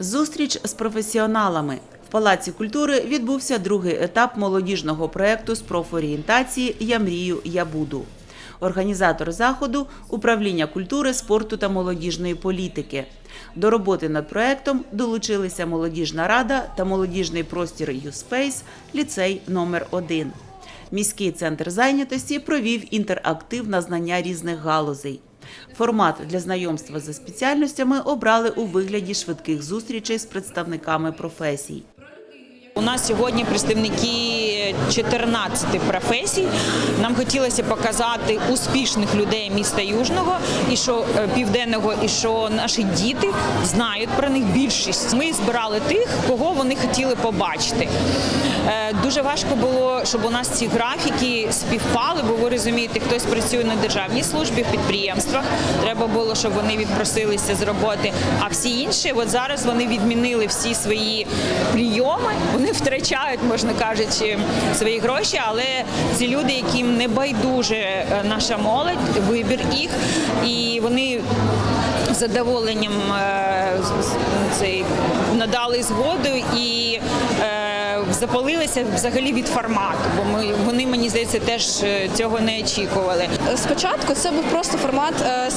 Зустріч з професіоналами. В Палаці культури відбувся другий етап молодіжного проєкту з профорієнтації Я мрію, я буду. Організатор заходу управління культури, спорту та молодіжної політики. До роботи над проєктом долучилися молодіжна рада та молодіжний простір «Юспейс», ліцей номер 1 Міський центр зайнятості провів інтерактив на знання різних галузей. Формат для знайомства за спеціальностями обрали у вигляді швидких зустрічей з представниками професій. У нас сьогодні представники 14 професій. Нам хотілося показати успішних людей міста Южного і що е, південного, і що наші діти знають про них більшість. Ми збирали тих, кого вони хотіли побачити. Е, Дуже важко було, щоб у нас ці графіки співпали, бо ви розумієте, хтось працює на державній службі в підприємствах. Треба було, щоб вони відпросилися з роботи. А всі інші, от зараз вони відмінили всі свої прийоми. Вони втрачають, можна кажучи, свої гроші, але ці люди, яким не байдуже е, наша молодь, вибір їх, і вони задоволенням е, цей надали згоду і. Запалилися взагалі від формату, бо ми вони мені здається теж е, цього не очікували. Спочатку це був просто формат е,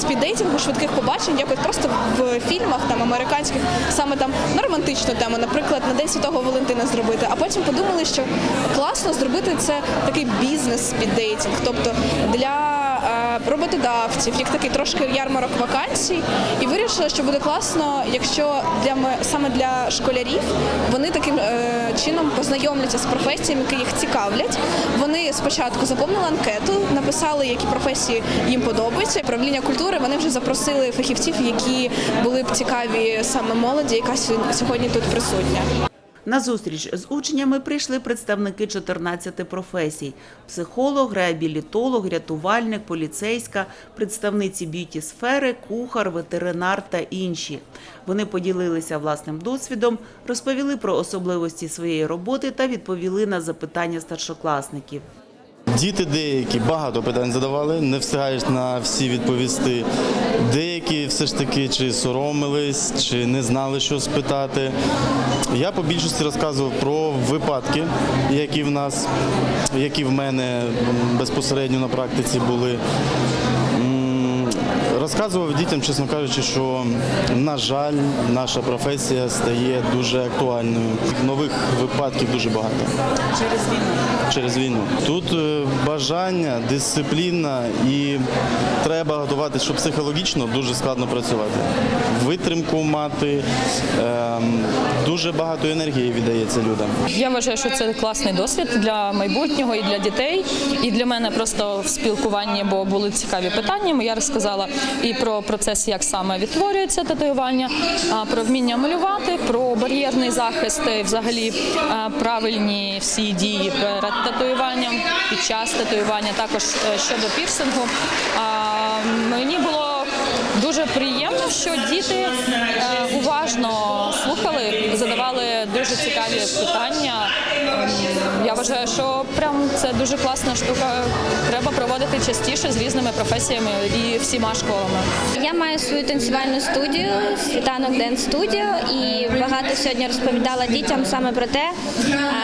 швидких побачень, як от просто в фільмах там американських, саме там на романтичну тему, наприклад, на День Святого Валентина зробити. А потім подумали, що класно зробити це такий бізнес спіддейтинг, тобто для роботодавців, як такий трошки ярмарок вакансій, і вирішили, що буде класно, якщо для ме- саме для школярів вони таким е, чином познайомляться з професіями, які їх цікавлять. Вони спочатку заповнили анкету, написали, які професії їм подобаються. Правління культури вони вже запросили фахівців, які були б цікаві саме молоді, яка сьогодні тут присутня. На зустріч з учнями прийшли представники 14 професій: психолог, реабілітолог, рятувальник, поліцейська, представниці б'юті сфери, кухар, ветеринар та інші. Вони поділилися власним досвідом, розповіли про особливості своєї роботи та відповіли на запитання старшокласників. Діти деякі багато питань задавали, не встигаєш на всі відповісти. Деякі все ж таки чи соромились, чи не знали, що спитати. Я по більшості розказував про випадки, які в нас, які в мене безпосередньо на практиці були. Розказував дітям, чесно кажучи, що на жаль, наша професія стає дуже актуальною. Нових випадків дуже багато Через війну. через війну. Тут е, бажання, дисципліна і треба готувати, щоб психологічно дуже складно працювати. Витримку мати, ем, дуже багато енергії віддається людям. Я вважаю, що це класний досвід для майбутнього і для дітей, і для мене просто в спілкуванні, бо були цікаві питання. Я розказала і про процес, як саме відтворюється татуювання, про вміння малювати, про бар'єрний захист, взагалі правильні всі дії перед татуюванням, під час татуювання, також е, щодо пірсингу. Мені було дуже приємно, що діти е, уважно слухали, задавали дуже цікаві питання. Я вважаю, що прям це дуже класна штука. Треба проводити частіше з різними професіями і всіма школами. Я маю свою танцювальну студію, світанок Денс студіо, і багато сьогодні розповідала дітям саме про те,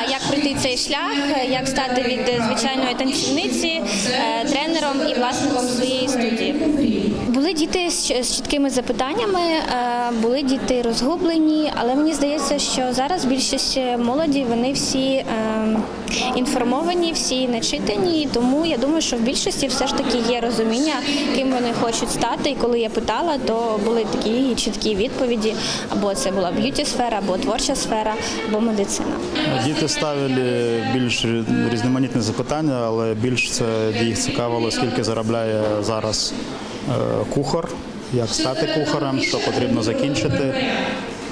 як пройти цей шлях, як стати від звичайної танцівниці е, тренером і власником своєї студії. Були діти з чіткими запитаннями, е, були діти розгублені, але мені здається, що зараз більшість молоді вони всі е, інформовані, всі начитані. Тому я думаю, що в більшості все ж таки є розуміння, ким вони хочуть стати. І коли я питала, то були такі чіткі відповіді: або це була б'юті сфера, або творча сфера, або медицина. Діти ставили більш різноманітні запитання, але більш це їх цікавило, скільки заробляє зараз кухар, як стати кухарем, що потрібно закінчити.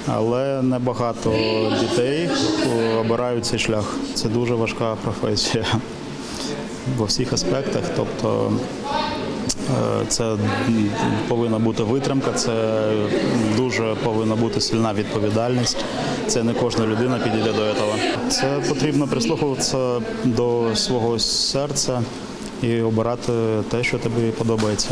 Але небагато дітей е, обирають цей шлях. Це дуже важка професія во всіх аспектах. Тобто е, це повинна бути витримка, це дуже повинна бути сильна відповідальність. Це не кожна людина підійде до цього. Це потрібно прислухуватися до свого серця і обирати те, що тобі подобається.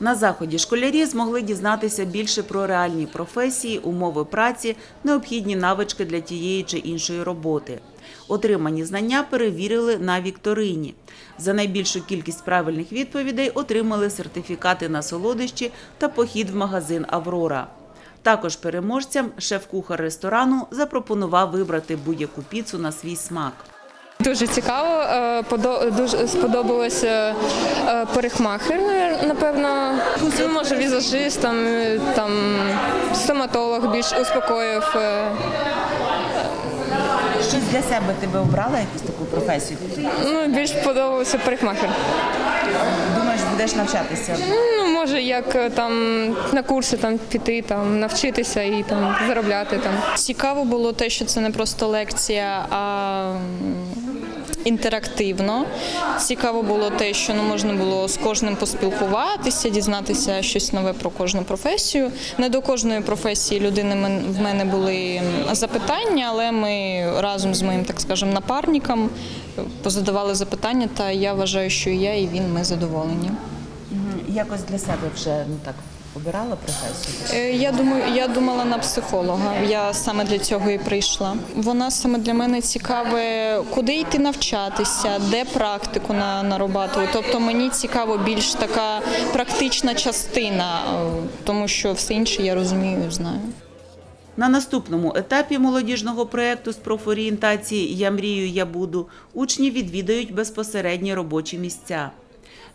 На заході школярі змогли дізнатися більше про реальні професії, умови праці, необхідні навички для тієї чи іншої роботи. Отримані знання перевірили на вікторині. За найбільшу кількість правильних відповідей отримали сертифікати на солодощі та похід в магазин Аврора. Також переможцям шеф-кухар ресторану запропонував вибрати будь-яку піцу на свій смак. Дуже цікаво, е, дуже сподобалося е, парикмахер, напевно. Ну, може, візажист, там, е, там стоматолог більш успокоїв. е. Щось для себе тебе обрала якусь таку професію? Ну, більш подобався парикмахер. Думаєш, будеш навчатися? Ну, може, як е, там на курси там піти, там навчитися і там заробляти там. Цікаво було те, що це не просто лекція, а інтерактивно. Цікаво було те, що ну, можна було з кожним поспілкуватися, дізнатися щось нове про кожну професію. Не до кожної професії людини в мене були запитання, але ми разом з моїм, так скажемо, напарником позадавали запитання, та я вважаю, що і я, і він ми задоволені. Якось для себе вже ну так обирала професію. Е, Я думаю, я думала на психолога. Я саме для цього і прийшла. Вона саме для мене цікаве, куди йти навчатися, де практику на нарабатувати. Тобто мені цікаво більш така практична частина, е, тому що все інше я розумію знаю. На наступному етапі молодіжного проєкту з профорієнтації Я мрію, я буду учні відвідають безпосередні робочі місця.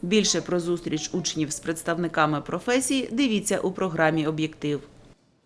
Більше про зустріч учнів з представниками професії дивіться у програмі Об'єктив.